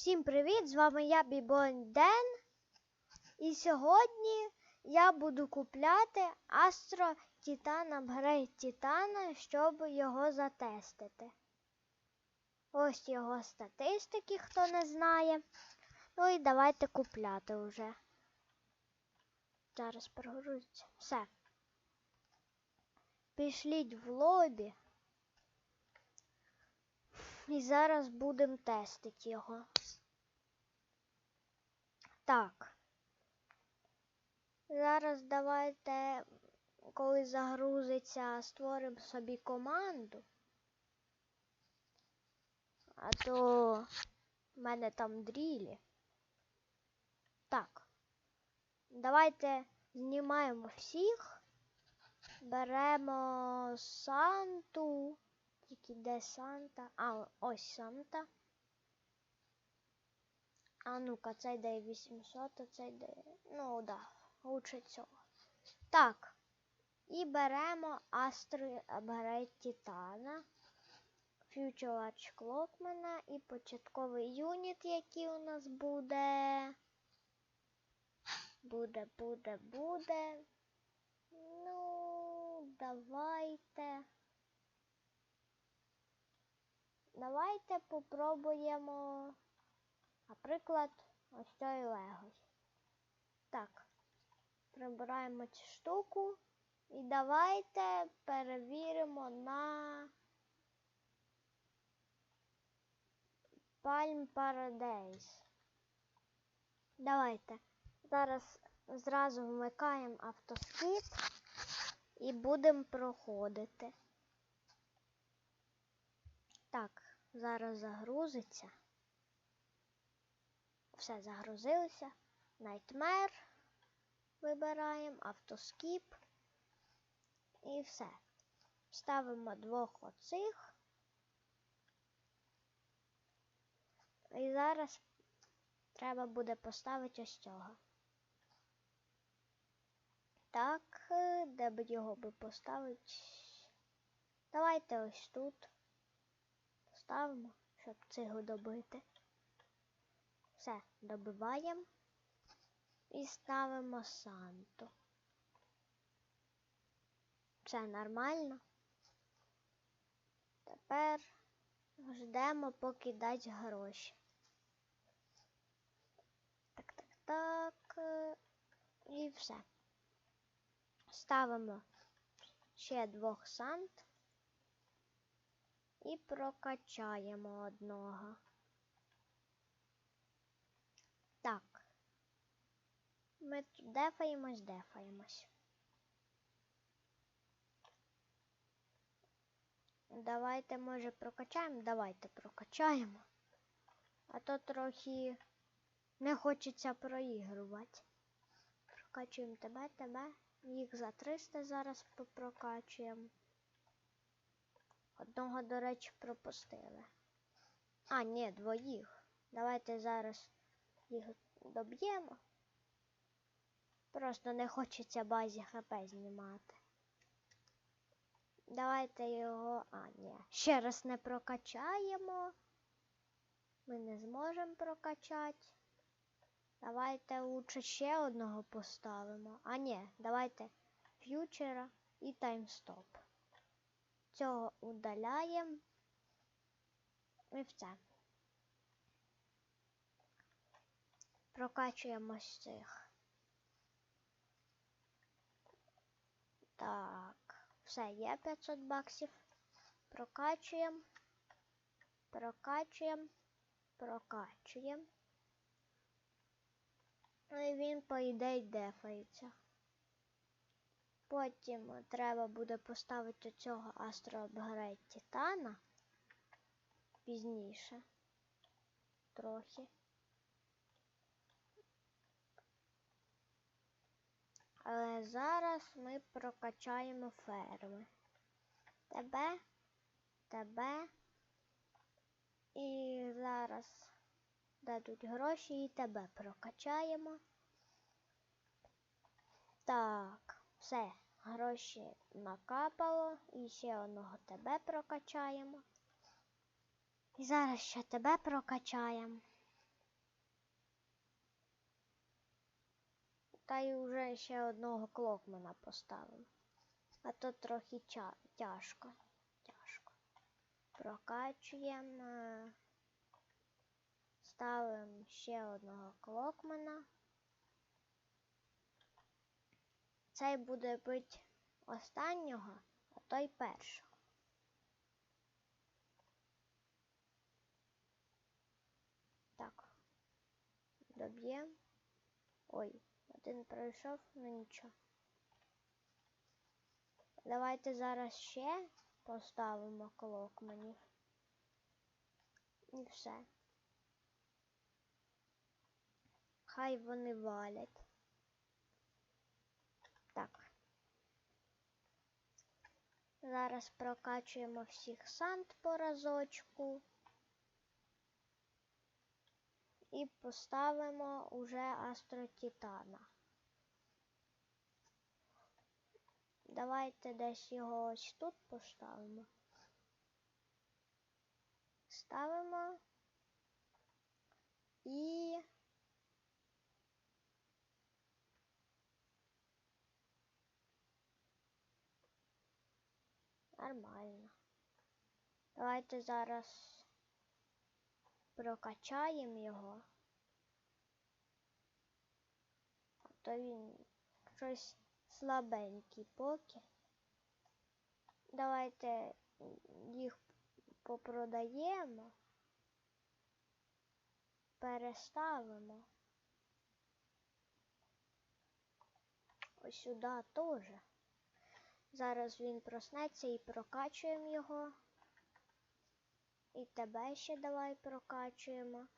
Всім привіт! З вами я Бібон Ден. І сьогодні я буду купляти Астро Титан Апгрейд Титана, щоб його затестити. Ось його статистики, хто не знає. Ну і давайте купляти вже. Зараз прогрузиться. Все. Пішліть в лобі. І зараз будемо тестити його. Так. Зараз давайте, коли загрузиться, створимо собі команду. А то в мене там дрілі. Так. Давайте знімаємо всіх. Беремо Санту. Тільки де Санта? А, ось Санта. А ну-ка, цей дає 800, а цей дає. Ну да, лучше цього. Так. І беремо Astro Upgrade Титана. Large Clockmana і початковий юніт, який у нас буде. Буде, буде, буде. Ну, давайте. Давайте попробуємо, наприклад, ось цей легось. Так, прибираємо цю штуку і давайте перевіримо на Palm Paradise. Давайте. Зараз зразу вмикаємо автоскіп і будемо проходити. Так, зараз загрузиться. Все загрузилося. Nightmare. Вибираємо, автоскіп. І все. Ставимо двох оцих. І зараз треба буде поставити ось цього. Так, де б його поставити? Давайте ось тут. Ставимо, щоб цього добити. Все, добиваємо і ставимо Санту. Все нормально. Тепер ждемо, поки дасть гроші. Так, так, так. І все. Ставимо ще двох сант і прокачаємо одного. Так. Ми тут дефаємось, дефаємось. Давайте, може, прокачаємо? Давайте прокачаємо. А то трохи не хочеться проігрувати. Прокачуємо тебе, тебе. Їх за 300 зараз попрокачуємо. Одного, до речі, пропустили. А, ні, двоїх. Давайте зараз їх доб'ємо. Просто не хочеться базі ХП знімати. Давайте його. А, ні. Ще раз не прокачаємо. Ми не зможемо прокачати. Давайте лучше ще одного поставимо. А ні, давайте ф'ючера і таймстоп. Цього удаляємо. І все. Прокачуємо з цих. Так, все, є 500 баксів. Прокачуємо. Прокачуємо. Прокачуємо. Ну і він, по ідеї, дефається. Потім треба буде поставити цього Upgrade Титана пізніше. Трохи. Але зараз ми прокачаємо ферми. Тебе, тебе. І зараз дадуть гроші і тебе прокачаємо. Так, все, гроші накапало і ще одного тебе прокачаємо. І зараз ще тебе прокачаємо. Та й вже ще одного клокмана поставимо. А то трохи тяжко. Тяжко. Прокачуємо. Ставимо ще одного клокмана. Цей буде бити останнього, а той першого. Так. Доб'ємо. Ой, один пройшов, ну нічого. Давайте зараз ще поставимо клокманів. І все. Хай вони валять. Так. Зараз прокачуємо всіх сант по разочку. І поставимо уже Астротитана. Давайте десь його ось тут поставимо. Ставимо і нормально. Давайте зараз прокачаємо його. То він щось слабенький поки. Давайте їх попродаємо, переставимо. Ось сюди теж. Зараз він проснеться і прокачуємо його. І тебе ще давай прокачуємо.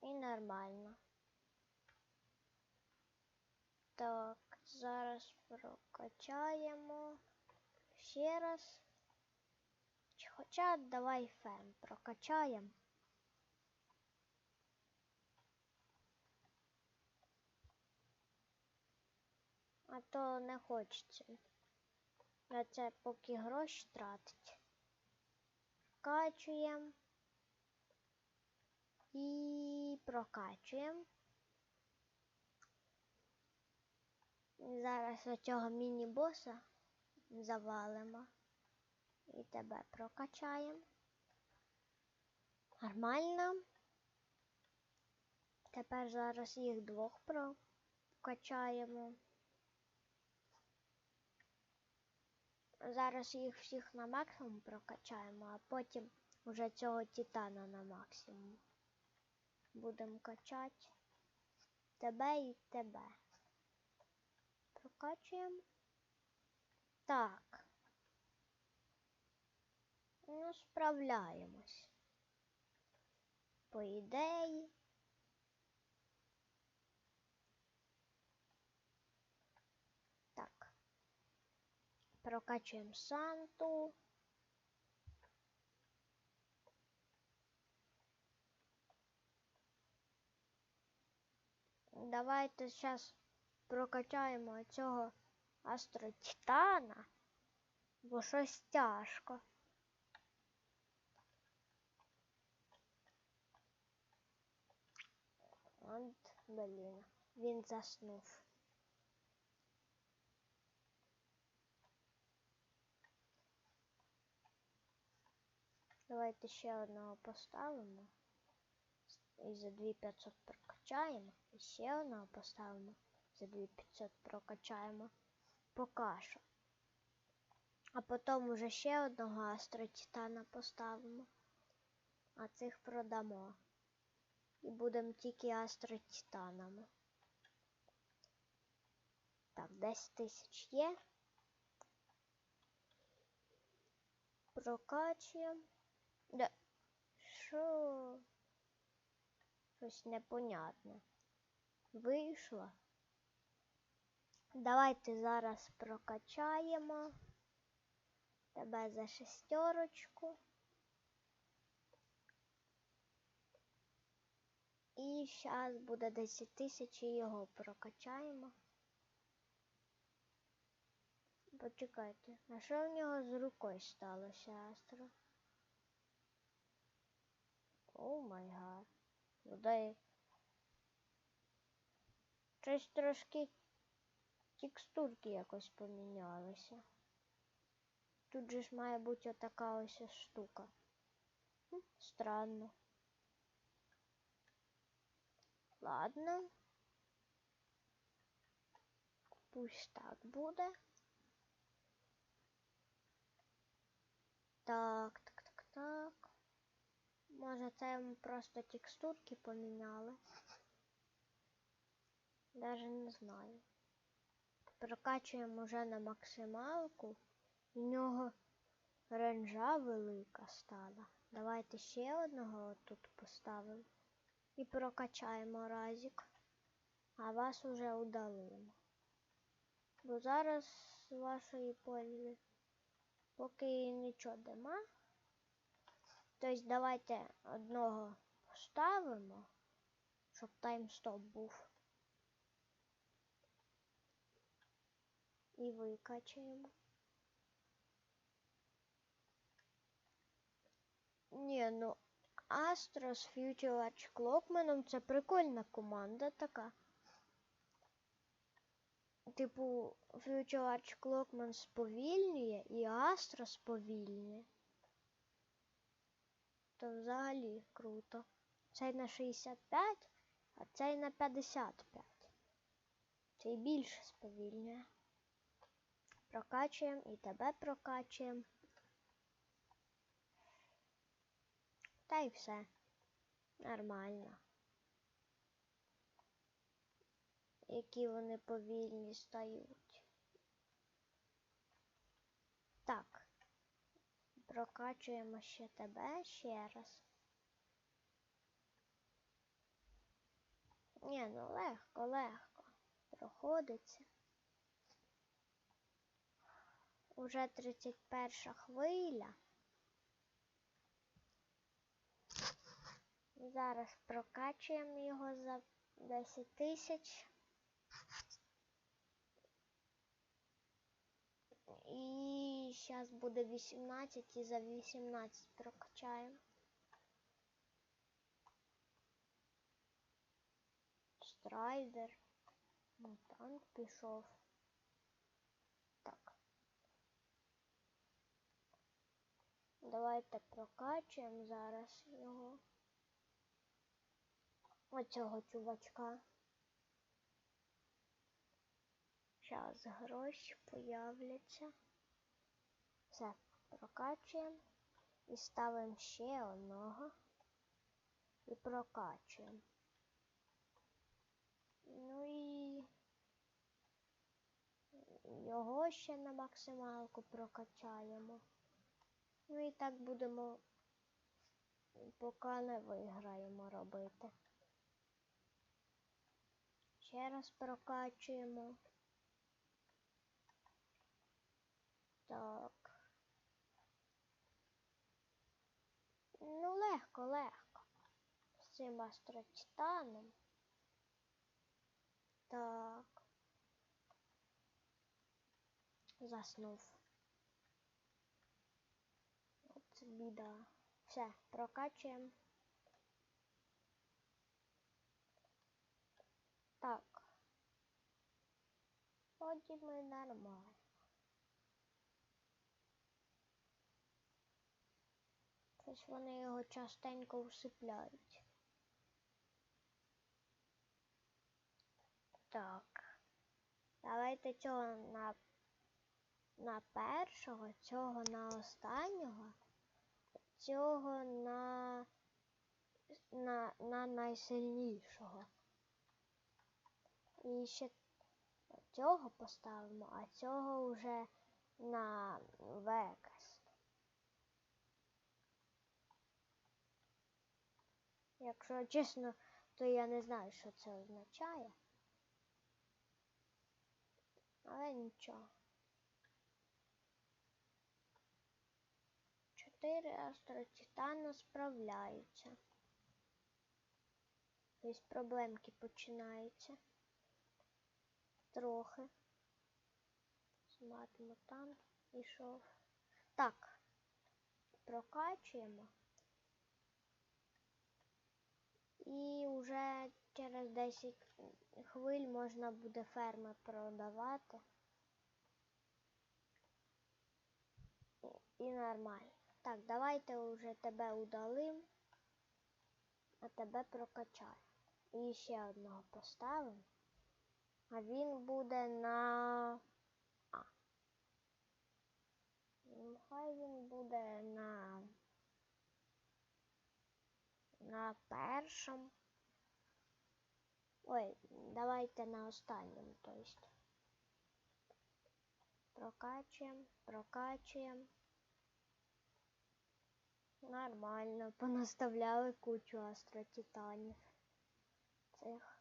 І нормально. Так, зараз прокачаємо ще раз. Хоча давай фем прокачаємо. А то не хочеться. На це поки гроші тратить. Прокачуємо. І прокачуємо. Зараз оцього міні-боса завалимо. І тебе прокачаємо. Нормально. Тепер зараз їх двох прокачаємо. Зараз їх всіх на максимум прокачаємо, а потім уже цього титана на максимум. Будемо качати тебе і тебе. Прокачуємо. Так. Ну, справляємось. По ідеї. Так. Прокачуємо Санту. Давайте зараз прокачаємо цього Астротитана, бо щось тяжко. От, блін, він заснув. Давайте ще одного поставимо. І за 2500 прокачаємо. І ще одного поставимо. За 2500 прокачаємо. Поки що. А потім уже ще одного астротитана поставимо. А цих продамо. І будемо тільки астротитанами. Так, 10 тисяч є. Прокачуємо. Да. Що? Щось непонятне. Вийшло. Давайте зараз прокачаємо тебе за шестерочку. І зараз буде 10 тисяч і його прокачаємо. Почекайте, а що в нього з рукою сталося, Астро? О май гад. Ну дай Щось трошки текстурки якось помінялися. Тут же ж має бути отака ось штука. Хм, Странно. Ладно. Пусть так буде. Так. Може, це просто текстурки поміняли. Даже не знаю. Прокачуємо вже на максималку. У нього ренжа велика стала. Давайте ще одного тут поставимо. І прокачаємо разик. А вас уже удалимо. Бо зараз з вашої пользи поки нічого нема. Тобто давайте одного поставимо, щоб таймстоп був. І викачаємо. Ні, ну Astro з Future Clockman це прикольна команда така. Типу, Future Clockman сповільнює і Astro сповільнює. То взагалі круто. Цей на 65, а цей на 55. Цей більше сповільнює. Прокачуємо і тебе прокачуємо. Та й все. Нормально. Які вони повільні стають. Так. Прокачуємо ще тебе ще раз. Ні, ну легко, легко. Проходиться. Уже 31 хвиля. Зараз прокачуємо його за 10 тисяч. І зараз буде 18 і за 18 прокачаємо. Страйдер. Мутант пішов. Так. Давайте прокачуємо зараз його. Оцього чувачка. Зараз гроші появляться. Все, прокачуємо і ставимо ще одного і прокачуємо. Ну і його ще на максималку прокачаємо. Ну і так будемо, поки не виграємо робити. Ще раз прокачуємо. Так. Ну, легко, легко. З цим астротитаном. Так. Заснув. От біда. Все, прокачуємо. Так. Вроді ми нормально. Щось вони його частенько усипляють. Так. Давайте цього на, на першого, цього на останнього, цього на, на, на найсильнішого. І ще цього поставимо, а цього вже на Вегас. Якщо чесно, то я не знаю, що це означає. Але нічого. Чотири астротитана справляються. Ось проблемки починаються. Трохи. Смарт мутант пішов. Так. Прокачуємо. І вже через 10 хвиль можна буде ферми продавати. І- нормально. Так, давайте уже тебе удалим, а тебе прокачаю. І ще одного поставимо. А він буде на. А. Ну, Хай він буде на. На першому. Ой, давайте на останньому, то есть. Прокачуємо, прокачуємо. Нормально, понаставляли кучу астротитанів. Цих.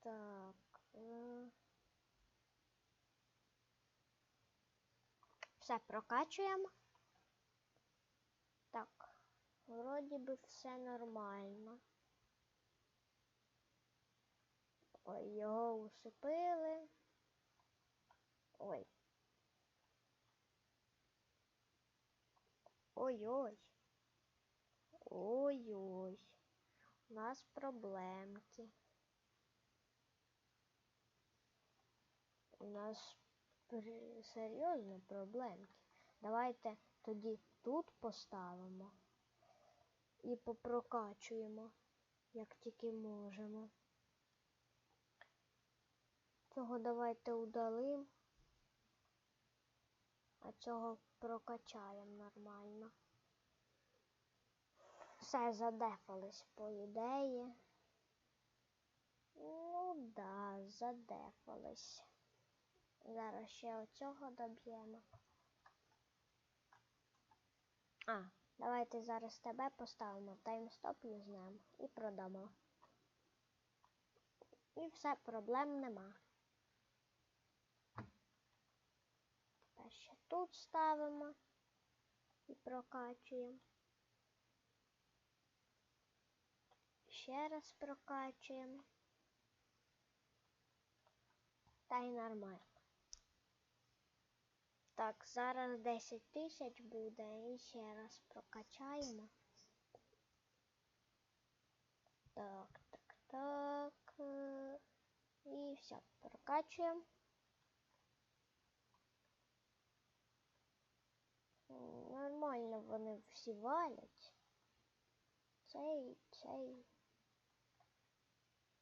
Так. е. Все прокачуємо. Так, вроді би все нормально. Ой, його усипили. Ой. Ой-ой. Ой-ой. У нас проблемки. У нас серйозні проблемки. Давайте тоді тут поставимо і попрокачуємо, як тільки можемо. Цього давайте удалим, а цього прокачаємо нормально. Все задефались по ідеї. Ну да, задефались. Зараз ще оцього доб'ємо. А, давайте зараз тебе поставимо таймстоп юзнемо і продамо. І все, проблем нема. Тепер ще тут ставимо і прокачуємо. Ще раз прокачуємо. Та й нормально. Так, зараз 10 тисяч буде і ще раз прокачаємо. Так, так, так. е, І все, прокачуємо. Нормально вони всі валять. Цей, цей.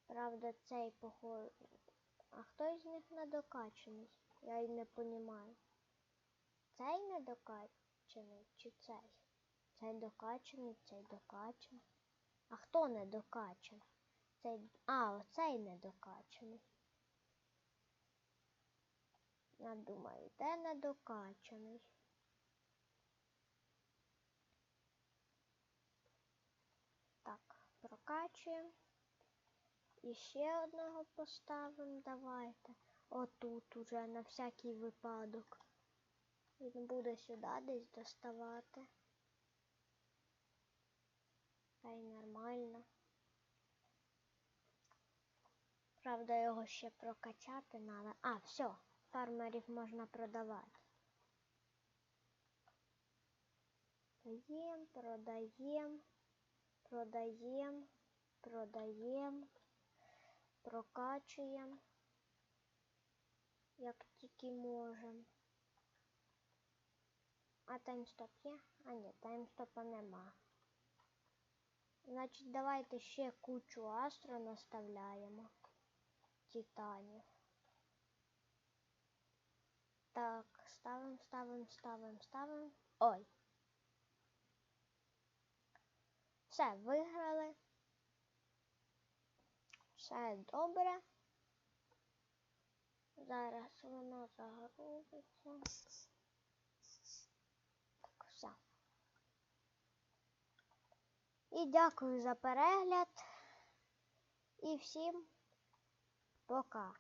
Правда, цей похож. А хто із них недокачаний? Я й не понімаю. Цей недокачаний чи цей? Цей докачаний, цей докачаний. А хто недокачаний? Цей. А, оцей недокачаний. Я думаю, де недокачаний? Так, прокачуємо. І ще одного поставимо, давайте. Отут уже на всякий випадок. Він буде сюди десь доставати. Та й нормально. Правда, його ще прокачати треба. А, все, фармерів можна продавати. Продаємо, продаємо, продаємо, продаємо, прокачуємо, як тільки можемо. А таймстоп є? А ні, таймстопа нема. Значить, давайте ще кучу астро наставляємо. Титанів. Так, ставимо, ставимо, ставимо, ставимо. Ой. Все, виграли. Все добре. Зараз воно загрузиться. Так, все. І дякую за перегляд. І всім пока.